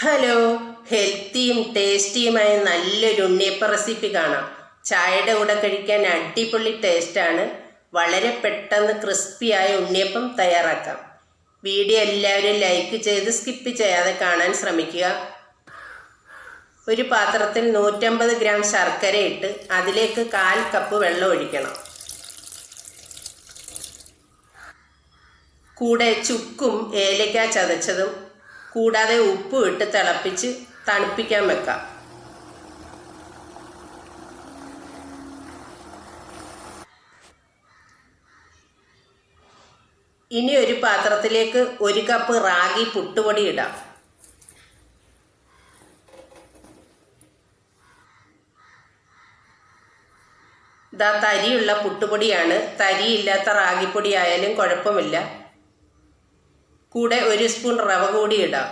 Hello ഹെൽത്തിയും ടേസ്റ്റിയുമായ നല്ലൊരു ഉണ്ണിയപ്പ recipe കാണാം. ചായയുടെ കൂടെ കഴിക്കാൻ അടിപൊളി ടേസ്റ്റാണ്. വളരെ പെട്ടെന്ന് ക്രിസ്പിയായ ഉണ്ണിയപ്പം തയ്യാറാക്കാം. വീഡിയോ എല്ലാവരും ലൈക്ക് ചെയ്ത് സ്കിപ്പ് ചെയ്യാതെ കാണാൻ ശ്രമിക്കുക. ഒരു പാത്രത്തിൽ നൂറ്റമ്പത് ഗ്രാം ശർക്കര ഇട്ട് അതിലേക്ക് കാൽ കപ്പ് വെള്ളം ഒഴിക്കണം. കൂടെ ചുക്കും ഏലക്ക ചതച്ചതും കൂടാതെ ഉപ്പ് ഇട്ട് തിളപ്പിച്ച് തണുപ്പിക്കാൻ വെക്കാം. ഇനി ഒരു പാത്രത്തിലേക്ക് ഒരു കപ്പ് റാഗി പുട്ടുപൊടി ഇടാം. ഇതാ തരിയുള്ള പുട്ടുപൊടിയാണ്. തരിയില്ലാത്ത റാഗിപ്പൊടി ആയാലും കുഴപ്പമില്ല. കൂടെ ഒരു സ്പൂൺ റവ കൂടി ഇടാം.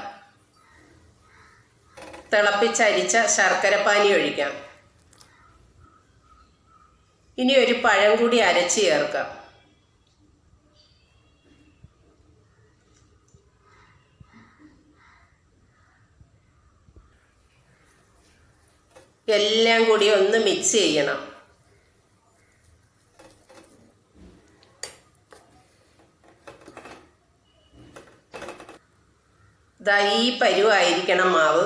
തിളപ്പിച്ചരിച്ച ശർക്കരപ്പാനി ഒഴിക്കാം. ഇനി ഒരു പഴം കൂടി അരച്ച് ചേർക്കാം. എല്ലാം കൂടി ഒന്ന് മിക്സ് ചെയ്യണം. ദാ ഈ പരുവായിരിക്കണം മാവ്.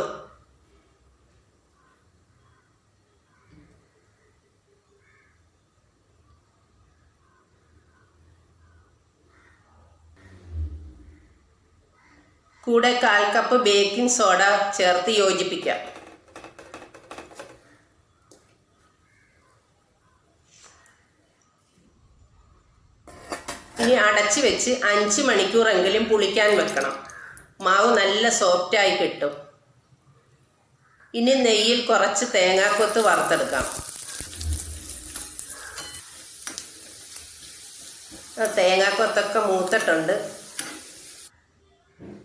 കൂടെ കാൽ കപ്പ് ബേക്കിംഗ് സോഡ ചേർത്ത് യോജിപ്പിക്കാം. ഇനി അടച്ചു വെച്ച് അഞ്ച് മണിക്കൂറെങ്കിലും പുളിക്കാൻ വെക്കണം. മാവ് നല്ല സോഫ്റ്റായി കിട്ടും. ഇനി നെയ്യിൽ കുറച്ച് തേങ്ങാക്കൊത്ത് വറുത്തെടുക്കാം. തേങ്ങാക്കൊത്തൊക്കെ മൂത്തിട്ടുണ്ട്.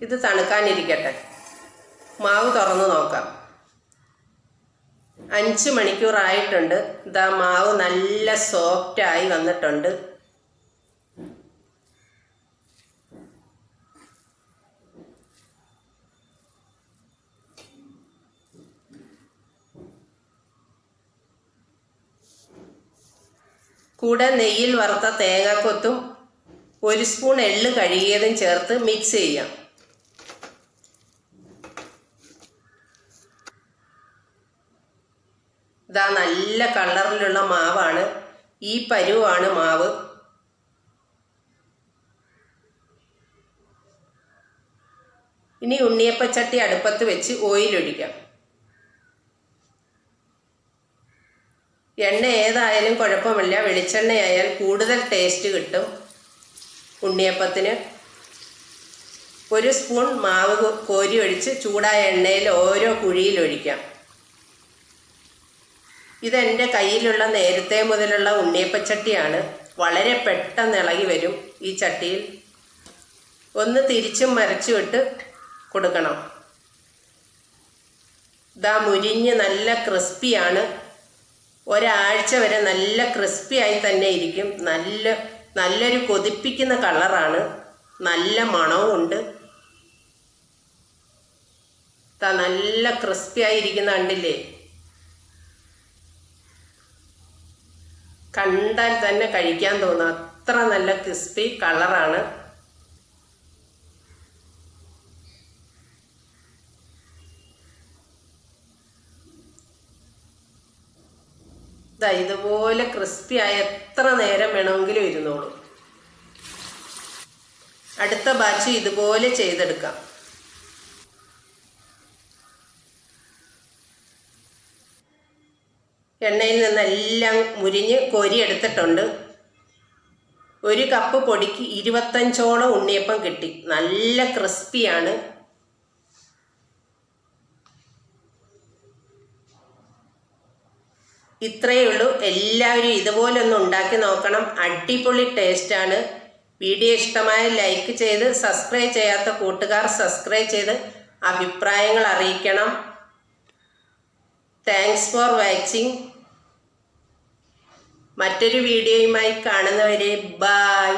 ഇത് തണുക്കാനിരിക്കട്ടെ. മാവ് തുറന്നു നോക്കാം. അഞ്ച് മണിക്കൂറായിട്ടുണ്ട്. ഇതാ മാവ് നല്ല സോഫ്റ്റായി വന്നിട്ടുണ്ട്. കൂടെ നെയ്യിൽ വറുത്ത തേങ്ങാക്കൊത്തും ഒരു സ്പൂൺ എള്ള് കഴുകിയതും ചേർത്ത് മിക്സ് ചെയ്യാം. ഇതാ നല്ല കളറിലുള്ള മാവാണ്. ഈ പരുവാണ് മാവ്. ഇനി ഉണ്ണിയപ്പച്ചട്ടി അടുപ്പത്ത് വെച്ച് ഓയിൽ എണ്ണ ഏതായാലും കുഴപ്പമില്ല. വെളിച്ചെണ്ണയായാൽ കൂടുതൽ ടേസ്റ്റ് കിട്ടും. ഉണ്ണിയപ്പത്തിന് ഒരു സ്പൂൺ മാവ് കോരി ഒഴിച്ച് ചൂടായ എണ്ണയിൽ ഓരോ കുഴിയിൽ ഒഴിക്കാം. ഇതെന്റെ കയ്യിലുള്ള നേരത്തെ മുതലുള്ള ഉണ്ണിയപ്പച്ചട്ടിയാണ്. വളരെ പെട്ടെന്ന് ഇളകി വരും ഈ ചട്ടിയിൽ. ഒന്ന് തിരിച്ചും മരച്ചും ഇട്ട് കൊടുക്കണം. ഇതാ മുരിഞ്ഞ് നല്ല ക്രിസ്പിയാണ് ഒരാഴ്ച വരെ നല്ല ക്രിസ്പി ആയി തന്നെ ഇരിക്കും. നല്ല നല്ലൊരു കൊതിപ്പിക്കുന്ന കളറാണ്. നല്ല മണവും ഉണ്ട്. നല്ല ക്രിസ്പി ആയിരിക്കുന്ന കണ്ടില്ലേ? കണ്ടാൽ തന്നെ കഴിക്കാൻ തോന്നും. അത്ര നല്ല ക്രിസ്പി കളറാണ്. ദാ ഇതുപോലെ ആയ എത്ര നേരം വേണമെങ്കിലും ഇരുന്നോളൂ. അടുത്ത ബാച്ച് ഇതുപോലെ ചെയ്തെടുക്കാം. എണ്ണയിൽ നിന്നെല്ലാം മുരിഞ്ഞ് കോരിയെടുത്തിട്ടുണ്ട് ഒരു കപ്പ് പൊടിക്ക് ഇരുപത്തഞ്ചോളം ഉണ്ണിയപ്പം കിട്ടി. നല്ല ക്രിസ്പിയാണ്. ഇത്രയേ ഉള്ളൂ. എല്ലാവരും ഇതുപോലെ ഒന്ന് ഉണ്ടാക്കി നോക്കണം. അടിപൊളി ടേസ്റ്റാണ് വീഡിയോ ഇഷ്ടമായ ലൈക്ക് ചെയ്ത് സബ്സ്ക്രൈബ് ചെയ്യാത്ത കൂട്ടുകാർ സബ്സ്ക്രൈബ് ചെയ്ത് അഭിപ്രായങ്ങൾ അറിയിക്കണം. താങ്ക്സ് ഫോർ വാച്ചിങ് മറ്റൊരു വീഡിയോയുമായി കാണുന്നവരെ ബായ്